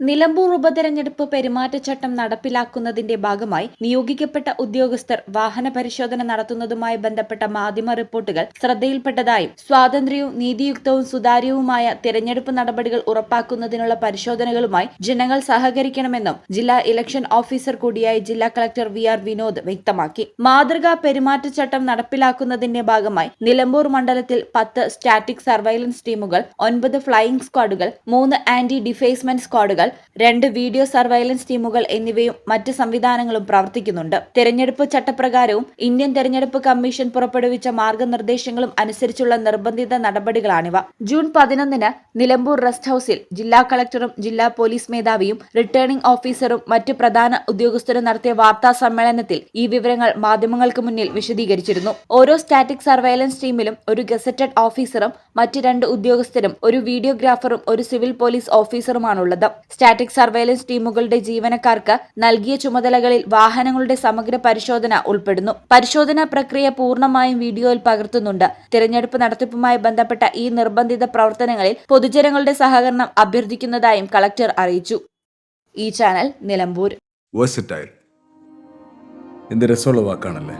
നിലമ്പൂർ ഉപതെരഞ്ഞെടുപ്പ് പെരുമാറ്റച്ചട്ടം നടപ്പിലാക്കുന്നതിന്റെ ഭാഗമായി നിയോഗിക്കപ്പെട്ട ഉദ്യോഗസ്ഥർ വാഹന പരിശോധന നടത്തുന്നതുമായി ബന്ധപ്പെട്ട മാധ്യമ റിപ്പോർട്ടുകൾ ശ്രദ്ധയിൽപ്പെട്ടതായും സ്വാതന്ത്ര്യവും നീതിയുക്തവും സുതാര്യവുമായ തിരഞ്ഞെടുപ്പ് നടപടികൾ ഉറപ്പാക്കുന്നതിനുള്ള പരിശോധനകളുമായി ജനങ്ങൾ സഹകരിക്കണമെന്നും ജില്ലാ ഇലക്ഷൻ ഓഫീസർ കൂടിയായ ജില്ലാ കളക്ടർ വി ആർ വിനോദ് വ്യക്തമാക്കി. മാതൃകാ പെരുമാറ്റച്ചട്ടം നടപ്പിലാക്കുന്നതിന്റെ ഭാഗമായി നിലമ്പൂർ മണ്ഡലത്തിൽ പത്ത് സ്റ്റാറ്റിക് സർവൈലൻസ് ടീമുകൾ ഒൻപത് ഫ്ലൈയിംഗ് സ്ക്വാഡുകൾ മൂന്ന് ആന്റി ഡിഫേസ്മെന്റ് സ്ക്വാഡുകൾ രണ്ട് വീഡിയോ സർവൈലൻസ് ടീമുകൾ എന്നിവയും മറ്റ് സംവിധാനങ്ങളും പ്രവർത്തിക്കുന്നുണ്ട്. തെരഞ്ഞെടുപ്പ് ചട്ടപ്രകാരവും ഇന്ത്യൻ തെരഞ്ഞെടുപ്പ് കമ്മീഷൻ പുറപ്പെടുവിച്ച മാർഗനിർദ്ദേശങ്ങളും അനുസരിച്ചുള്ള നിർബന്ധിത നടപടികളാണിവ. ജൂൺ പതിനൊന്നിന് നിലമ്പൂർ റെസ്റ്റ് ഹൌസിൽ ജില്ലാ കളക്ടറും ജില്ലാ പോലീസ് മേധാവിയും റിട്ടേണിംഗ് ഓഫീസറും മറ്റ് പ്രധാന ഉദ്യോഗസ്ഥരും നടത്തിയ വാർത്താ സമ്മേളനത്തിൽ ഈ വിവരങ്ങൾ മാധ്യമങ്ങൾക്ക് മുന്നിൽ വിശദീകരിച്ചിരുന്നു. ഓരോ സ്റ്റാറ്റിക് സർവൈലൻസ് ടീമിലും ഒരു ഗസറ്റഡ് ഓഫീസറും മറ്റ് രണ്ട് ഉദ്യോഗസ്ഥരും ഒരു വീഡിയോഗ്രാഫറും ഒരു സിവിൽ പോലീസ് ഓഫീസറുമാണുള്ളത്. സ്റ്റാറ്റിക് സർവൈലൻസ് ടീമുകളുടെ ജീവനക്കാർക്ക് നൽകിയ ചുമതലകളിൽ വാഹനങ്ങളുടെ സമഗ്ര പരിശോധന ഉൾപ്പെടുന്നു. പരിശോധനാ പ്രക്രിയ പൂർണമായും വീഡിയോയിൽ പകർത്തുന്നുണ്ട്. തിരഞ്ഞെടുപ്പ് നടത്തിപ്പുമായി ബന്ധപ്പെട്ട ഈ നിർബന്ധിത പ്രവർത്തനങ്ങളിൽ പൊതുജനങ്ങളുടെ സഹകരണം അഭ്യർത്ഥിക്കുന്നതായും കളക്ടർ അറിയിച്ചു. ഈ ചാനൽ നിലമ്പൂർ. എന്ത് രസമുള്ള വാക്കാണല്ലേ?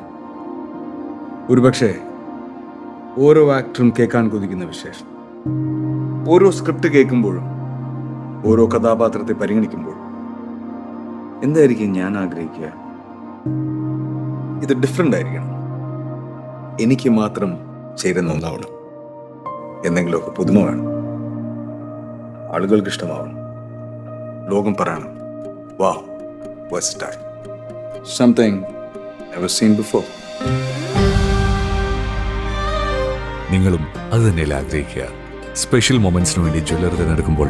ഒരുപക്ഷെ ഓരോ ആക്ടറും കേൾക്കാൻ കൊതിക്കുന്ന വിശേഷം. ഓരോ സ്ക്രിപ്റ്റ് കേൾക്കുമ്പോഴും ഓരോ കഥാപാത്രത്തെ പരിഗണിക്കുമ്പോൾ എന്തായിരിക്കും ഞാൻ ആഗ്രഹിക്കുക? ഇത് ഡിഫറെന്റ് ആയിരിക്കണം. എനിക്ക് മാത്രം ചേരുന്ന ഒന്നാവണം. എന്തെങ്കിലുമൊക്കെ പുതുമ വേണം. ആളുകൾക്ക് ഇഷ്ടമാവണം ലോകം പറയണം. വാ വെസ്റ്റ് സംതിങ് seen before. നിങ്ങളും അത് തന്നെയല്ല ആഗ്രഹിക്കുക. സ്പെഷ്യൽ മൊമെന്റ്സിന് വേണ്ടി ജ്വല്ലറി തിരഞ്ഞെടുക്കുമ്പോൾ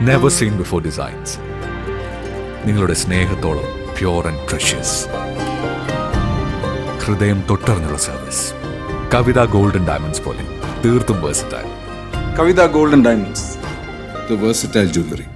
നെവർ സീൻ ബിഫോർ ഡിസൈൻസ് നിങ്ങളുടെ സ്നേഹത്തോളം പ്യോർ ആൻഡ് പ്രഷ്യസ് ഹൃദയം തൊട്ടറിഞ്ഞുള്ള സർവീസ് കവിത ഗോൾഡൻ ഡയമണ്ട്സ് പോലെ തീർത്തും versatile Kavitha golden diamonds the versatile jewelry.